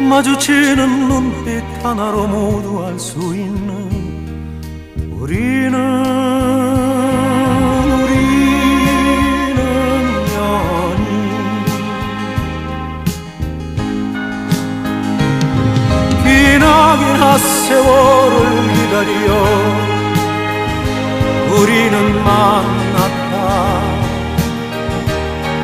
마주치는 눈빛 하나로 모두 알 수 있는 우리는 우리는 연인. 기나긴 핫세월을 기다려 우리는 만났다